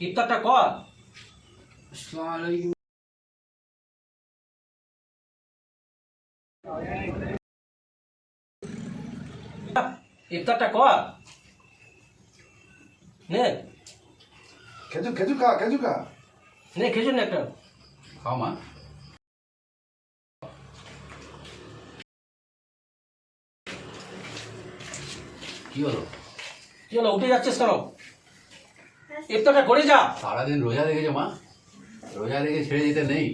ইফতারটা কর। ইফতারটা কর। নে। খেজুর খেজুর খা খেজুর খা। নে খেজুর না একটা। খাও মা। কি হলো? কি হলো? উঠে যাচ্ছিস কেন? ইফতারটা করে যা। সারাদিন রোজা রেখেছে মা। রোজা রেখে ছেড়ে যেতে নেই।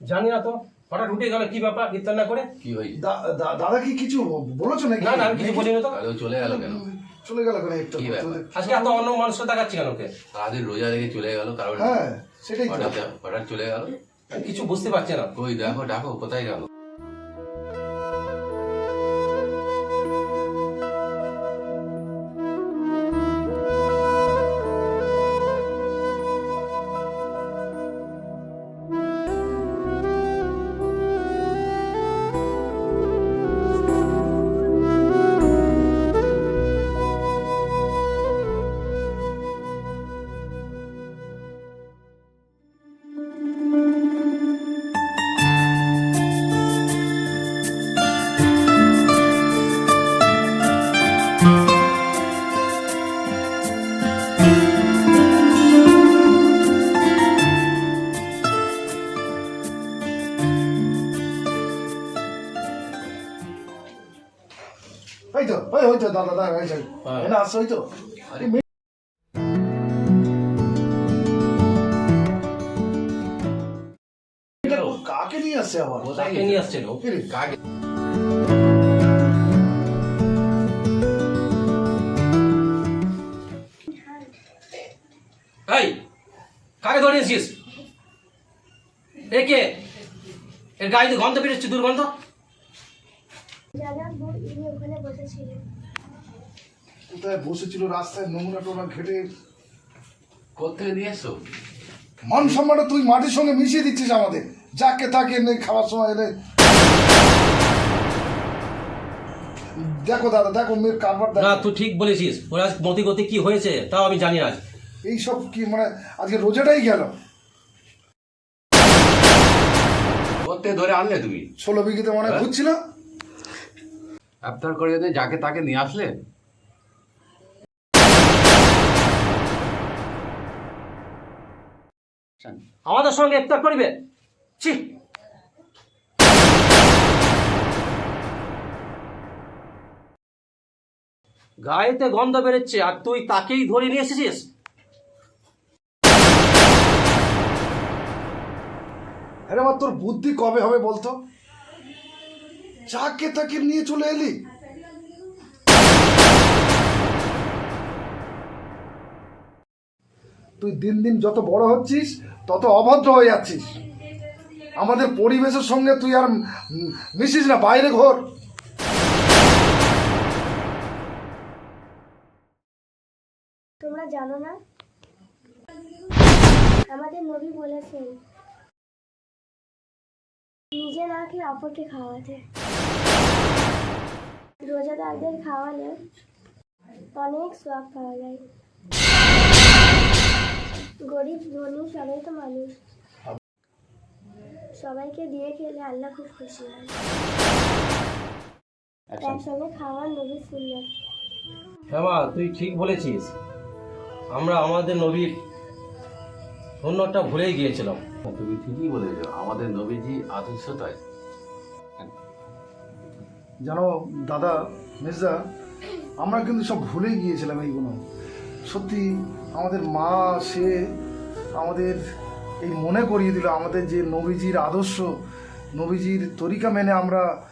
জানি না তো হঠাৎ উঠে গেল কি ব্যাপার ইফতার না করে? কি দা- দাদা কি কিছু বলেছ নাকি? না না আমি কিছু বলিনি তো। তাহলে চলে গেল কেন? চলে গেল কেন ব্যাপার? আজকে এত অন্য মানুষটা দেখাচ্ছি কেন ওকে? সারাদিন রোজা রেখে চলে গেল কারণ হ্যাঁ সেটাই হঠাৎ হঠাৎ চলে গেল। কিছু বুঝতে পারছে না। কই দেখো ডাকো কোথায় গেল? দাদা দাদা ওই তো হ্যাঁ। এনা তো কাকে নিয়ে আসছে আবার কাকে নিয়ে রে? কাকে? এই কাকে ধরিয়েছিস এ কে? এর গাড়িতে গন্ধ বেরোচ্ছে দুর্গন্ধ? ইনি ওখানে বসেছিলেন। কোথায় বসেছিল রাস্তায় নোংরা টোংরা ঘেটে? কোথেকে নিয়ে এসো? মান সম্মানটা তুই মাটির সঙ্গে মিশিয়ে দিচ্ছিস আমাদের। যাকে থাকে এনে খাওয়ার সময় এনে দেখো দাদা দেখো মেয়ের কারবার না তুই ঠিক বলেছিস। ওর আজ মতি গতি কি হয়েছে তাও আমি জানি আজ। এইসব কি মানে আজকে রোজাটাই গেল? কোথেকে ধরে আনলে তুমি। ষোলো বিঘিতে মানে হ্যাঁ? ঘুরছিল? আফতার করে যাকে তাকে নিয়ে আসলে আমাদের সঙ্গে ইফতার করবে? ছি। গায়েতে গন্ধ বেরোচ্ছে, আর তুই তাকেই ধরে নিয়ে এসেছিস? আরে তোর বুদ্ধি কবে হবে বলতো? যাকে তাকে নিয়ে চলে এলি? তুই দিন দিন যত বড় হচ্ছিস, তত অভদ্র হয়ে যাচ্ছিস। আমাদের পরিবেশের সঙ্গে তুই আর মিশিস না, বাইরে ঘোর। তোমরা জানো না? আমাদের নবী বলেছেন, নিজে না খেয়ে অপরকে খাওয়াতে। রোজাদারদের খাওয়ালে অনেক সোয়াব পাওয়া যায়। গরিব ধনী সবাই তো মানুষ। সবাইকে দিয়ে খেলে আল্লাহ খুব খুশি হয়। একসঙ্গে খাওয়ার নবী সুন্দর হ্যাঁ তুই ঠিক বলেছিস। আমরা আমাদের নবীর অন্যটা ভুলেই গিয়েছিলাম। তুমি ঠিকই বলেছ। আমাদের নবীজি আদর্শ তাই জানো দাদা মির্জা আমরা কিন্তু সব ভুলে গিয়েছিলাম এইগুলো সত্যি আমাদের মা, সে আমাদের এই মনে করিয়ে দিল আমাদের যে নবীজির আদর্শ, নবীজির তরিকা মেনে আমরা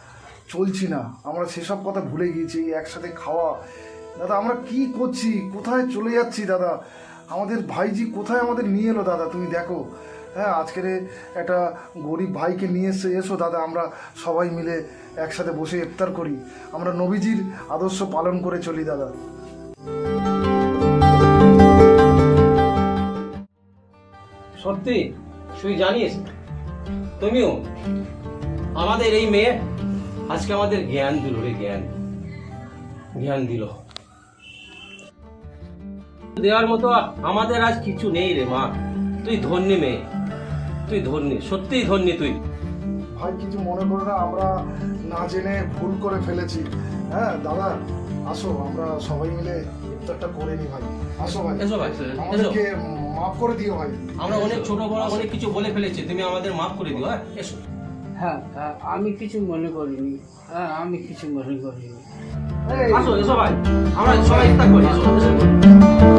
চলছি না। আমরা সেসব কথা ভুলে গিয়েছি, একসাথে খাওয়া। দাদা, আমরা কি করছি? কোথায় চলে যাচ্ছি দাদা? আমাদের ভাইজি কোথায় আমাদের নিয়ে এলো দাদা? তুমি দেখো। হ্যাঁ আজকের একটা গরিব ভাইকে নিয়ে এসে এসো দাদা। আমরা সবাই মিলে একসাথে বসে ইফতার করি। আমরা নবীজির আদর্শ পালন করে চলি দাদা। সত্যি? তুই জানিস? তুমিও? আমাদের এই মেয়ে আজকে আমাদের জ্ঞান দিল রে জ্ঞান। জ্ঞান দিল। দেওয়ার মতো আমাদের আজ কিছু নেই রে মা। তুই ধন্যী মেয়ে। তুই ধন্যী সত্যিই ধন্যী তুই। ভাই কিছু মনে করো না আমরা না জেনে ভুল করে ফেলেছি। হ্যাঁ দাদা আসো আমরা সবাই মিলে ইফতারটা করে নি ভাই। আসো ভাই। এসো ভাই এসো। মাফ করে দিও ভাই। আমরা অনেক ছোট বড় অনেক কিছু বলে ফেলেছি। তুমি আমাদের মাফ করে দিও হ্যাঁ? এসো। হ্যাঁ হ্যাঁ আমি কিছু মনে করিনি। হ্যাঁ আমি কিছু মনে করিনি। আসো এসো ভাই। আমরা সবাই ইফতার করি এসো। এসো